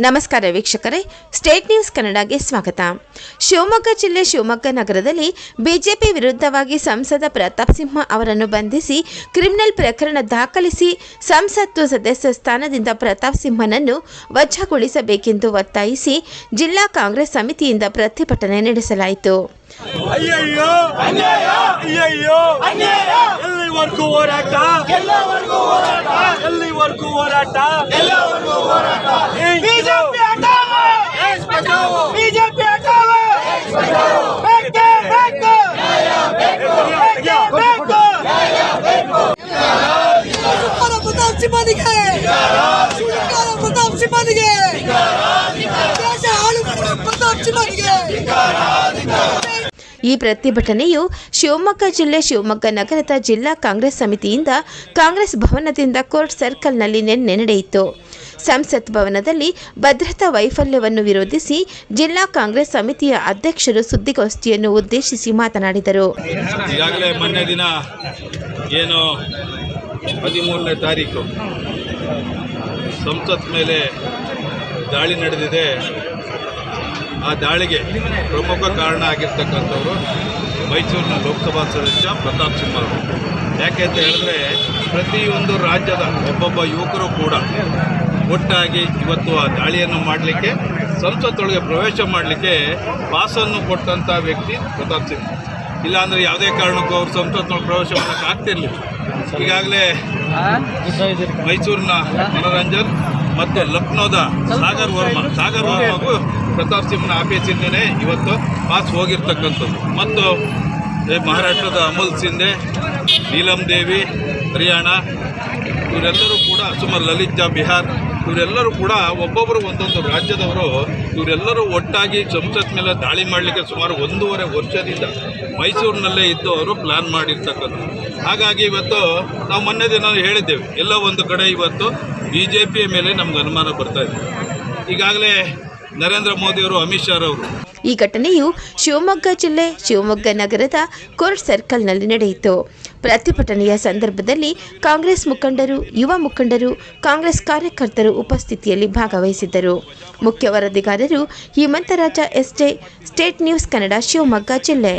ನಮಸ್ಕಾರ ವೀಕ್ಷಕರೇ state news ಕನ್ನಡಗೆ ಸ್ವಾಗತ. ಶಿವಮೊಗ್ಗ ಜಿಲ್ಲೆ ಶಿವಮೊಗ್ಗ ನಗರದಲ್ಲಿ ಬಿಜೆಪಿ ವಿರುದ್ಧವಾಗಿ ಸಂಸದ ಪ್ರತಾಪ್ ಸಿಂಹ ಅವರನ್ನು ಬಂಧಿಸಿ ಕ್ರಿಮಿನಲ್ ಪ್ರಕರಣ ದಾಖಲಿಸಿ ಸಂಸತ್ತು ಸದಸ್ಯ ಸ್ಥಾನದಿಂದ ಪ್ರತಾಪ್ ಸಿಂಹನನ್ನು ವಜಾಗೊಳಿಸಬೇಕೆಂದು ಒತ್ತಾಯಿಸಿ ಜಿಲ್ಲಾ ಕಾಂಗ್ರೆಸ್ ಸಮಿತಿಯಿಂದ ಪ್ರತಿಭಟನೆ ನಡೆಸಲಾಯಿತು. ಅಯ್ಯಯ್ಯೋ! ಅಯ್ಯಯ್ಯೋ! ಎಲ್ಲಿವರೆಗೂ ಹೋರಾಟ? ಸಿಂಹನಿಗೆ ಪ್ರತಾಪ್ ಸಿಂಹನಿಗೆ ದೇಶ ಹಾಳು ಮಾಡುವ ಪ್ರತಾಪ್ ಸಿಂಹನಿಗೆ ಈ ಪ್ರತಿಭಟನೆಯು ಶಿವಮೊಗ್ಗ ಜಿಲ್ಲೆ ಶಿವಮೊಗ್ಗ ನಗರದ ಜಿಲ್ಲಾ ಕಾಂಗ್ರೆಸ್ ಸಮಿತಿಯಿಂದ ಕಾಂಗ್ರೆಸ್ ಭವನದಿಂದ ಕೋರ್ಟ್ ಸರ್ಕಲ್ನಲ್ಲಿ ನಿನ್ನೆ ನಡೆಯಿತು. ಸಂಸತ್ ಭವನದಲ್ಲಿ ಭದ್ರತಾ ವೈಫಲ್ಯವನ್ನು ವಿರೋಧಿಸಿ ಜಿಲ್ಲಾ ಕಾಂಗ್ರೆಸ್ ಸಮಿತಿಯ ಅಧ್ಯಕ್ಷರು ಸುದ್ದಿಗೋಷ್ಠಿಯನ್ನು ಉದ್ದೇಶಿಸಿ ಮಾತನಾಡಿದರು. ಹದಿಮೂರನೇ ತಾರೀಕು. ಸಂಸತ್ ಮೇಲೆ ದಾಳಿ ನಡೆದಿದೆ. ಆ ದಾಳಿಗೆ ಪ್ರಮುಖ ಕಾರಣ ಆಗಿರ್ತಕ್ಕಂಥವರು ಮೈಸೂರಿನ ಲೋಕಸಭಾ ಸದಸ್ಯ ಪ್ರತಾಪ್ ಸಿಂಹ ಅವರು. ಯಾಕೆ ಅಂತ ಹೇಳಿದ್ರೆ, ಪ್ರತಿಯೊಂದು ರಾಜ್ಯದ ಒಬ್ಬೊಬ್ಬ ಯುವಕರು ಕೂಡ ಒಟ್ಟಾಗಿ ಇವತ್ತು ಆ ದಾಳಿಯನ್ನು ಮಾಡಲಿಕ್ಕೆ, ಸಂಸತ್ತೊಳಗೆ ಪ್ರವೇಶ ಮಾಡಲಿಕ್ಕೆ ಪಾಸನ್ನು ಕೊಟ್ಟಂಥ ವ್ಯಕ್ತಿ ಪ್ರತಾಪ್ ಸಿಂಹ. ಇಲ್ಲಾಂದರೆ ಯಾವುದೇ ಕಾರಣಕ್ಕೂ ಅವರು ಸಂಸತ್ತೊಳಗೆ ಪ್ರವೇಶ ಮಾಡೋಕ್ಕೆ ಆಗ್ತಿರ್ಲಿಲ್ಲ ಈಗಾಗಲೇ ಮೈಸೂರಿನ ಮನೋರಂಜನ್ ಮತ್ತು ಲಕ್ನೋದ ಸಾಗರ್ ವರ್ಮ ಸಾಗರ್ ವರ್ಮಗೂ ಪ್ರತಾಪ್ ಸಿಂಹನ ಆಫೀಸಿಂದನೇ ಇವತ್ತು ಪಾಸ್ ಹೋಗಿರ್ತಕ್ಕಂಥದ್ದು. ಮತ್ತು ಮಹಾರಾಷ್ಟ್ರದ ಅಮುಲ್ ಸಿಂಧೆ ನೀಲಂ ದೇವಿ ಹರಿಯಾಣ ಇವರೆಲ್ಲರೂ ಕೂಡ ಸುಮಾರು ಲಲಿತ್ ಜಾ ಬಿಹಾರ್ ಇವರೆಲ್ಲರೂ ಕೂಡ ಒಬ್ಬೊಬ್ಬರು ಒಂದೊಂದು ರಾಜ್ಯದವರು ಇವರೆಲ್ಲರೂ ಒಟ್ಟಾಗಿ ಸಂಸತ್ ಮೇಲೆ ದಾಳಿ ಮಾಡಲಿಕ್ಕೆ ಸುಮಾರು ಒಂದೂವರೆ ವರ್ಷದಿಂದ ಮೈಸೂರಿನಲ್ಲೇ ಇದ್ದು ಅವರು ಪ್ಲ್ಯಾನ್ ಮಾಡಿರ್ತಕ್ಕಂಥದ್ದು. ಹಾಗಾಗಿ ಇವತ್ತು ನಾವು ಮೊನ್ನೆ ದಿನ ಹೇಳಿದ್ದೇವೆ, ಎಲ್ಲ ಒಂದು ಕಡೆ ಇವತ್ತು ಬಿ ಜೆ ಪಿಯ ಮೇಲೆ ನಮ್ಗೆ ಅನುಮಾನ ಬರ್ತಾ ಇದೆ. ಈಗಾಗಲೇ ನರೇಂದ್ರ ಮೋದಿಯವರು ಅಮಿತ್ ಶಾ ಅವರು ಈ ಘಟನೆಯು ಶಿವಮೊಗ್ಗ ಜಿಲ್ಲೆ, ಶಿವಮೊಗ್ಗ ನಗರದ ಕೋರ್ಟ್ ಸರ್ಕಲ್ನಲ್ಲಿ ನಡೆಯಿತು. ಪ್ರತಿಭಟನೆಯ ಸಂದರ್ಭದಲ್ಲಿ ಕಾಂಗ್ರೆಸ್ ಮುಖಂಡರು, ಯುವ ಮುಖಂಡರು, ಕಾಂಗ್ರೆಸ್ ಕಾರ್ಯಕರ್ತರು ಉಪಸ್ಥಿತಿಯಲ್ಲಿ ಭಾಗವಹಿಸಿದ್ದರು. ಮುಖ್ಯ ವರದಿಗಾರರು ಹೇಮಂತರಾಜ ಎಸ್ಟೆ ಸ್ಟೇಟ್ ನ್ಯೂಸ್ ಕನ್ನಡ, ಶಿವಮೊಗ್ಗ ಜಿಲ್ಲೆ.